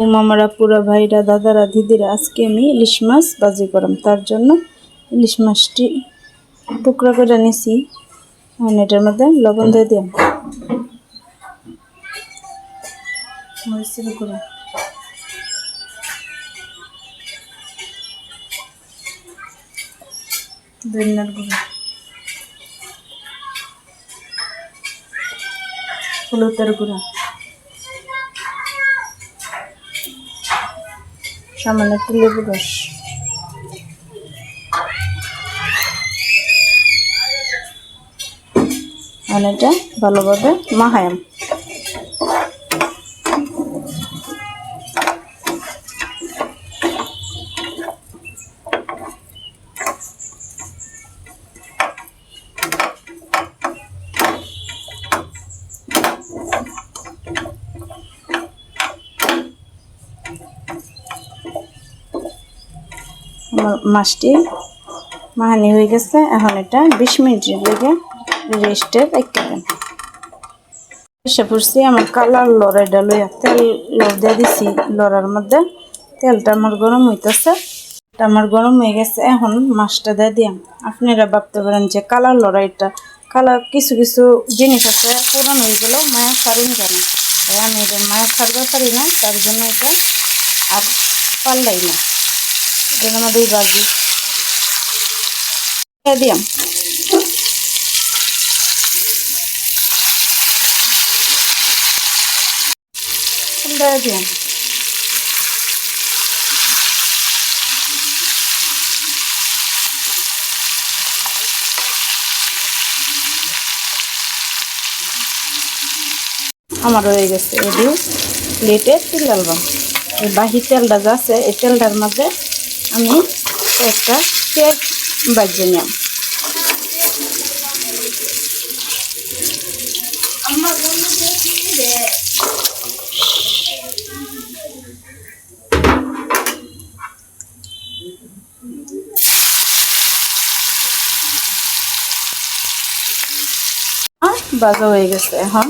মামারা পুরা ভাইরা, দাদারা, দিদিরা, আজকে আমি ইলিশ মাছ বাজি করাম। তার জন্য ইলিশ মাছটি টুকরা করে নিছি। এখন এটার মধ্যে লবণ দিয়ে দিলাম গুঁড়া। ধনিয়ার গুঁড়া। হলুদের গুঁড়া। সামান্য একটু লেবু রস। আর এটা ভালোভাবে মাহায়াম মাছটি মাহানি হয়ে গেছে। এখন এটা বিশ মিনিটের লেগে রেস্টে রেখে দেন। এসে পড়ছি আমার কালার লড়াইটা লইয়া তেল দিয়ে দিছি লড়ার মধ্যে। তেলটা আমার গরম হইতেছে। আমার গরম হয়ে গেছে। এখন মাছটা দিয়ে দিয়াম। আপনারা ভাবতে পারেন যে কালার লড়াইটা, কালার কিছু কিছু জিনিস আছে পুরান হয়ে গেলেও মায়া সারুন জানে আমি এটা মায়া সারতে পারি না তার জন্য এটা আর পাল্লাই না। দিয়ে দিয়াম। দিয়ে দিয়াম। আমার হয়ে গেছে এটি প্লেটে তেল ডালবাম এই বাহি তেলটা যা আছে, এই তেলটার মধ্যে আমি একটা কেক বাজিয়ে নিলাম। বাজা হয়ে গেছে এখন।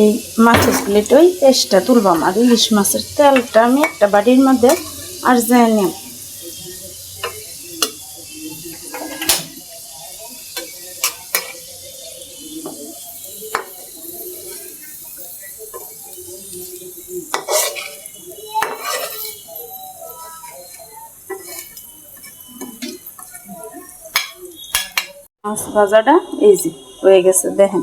এই মাছের প্লেট ওই পেস্টটা তুলবাম আর ইলিশ মাছের তেলটা আমি একটা বাড়ির মধ্যে আর যায় নিলাম। মাছ ভাজাটা ইজি হয়ে গেছে দেখেন।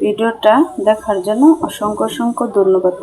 ভিডিওটা দেখার জন্য অসংখ্য অসংখ্য ধন্যবাদ।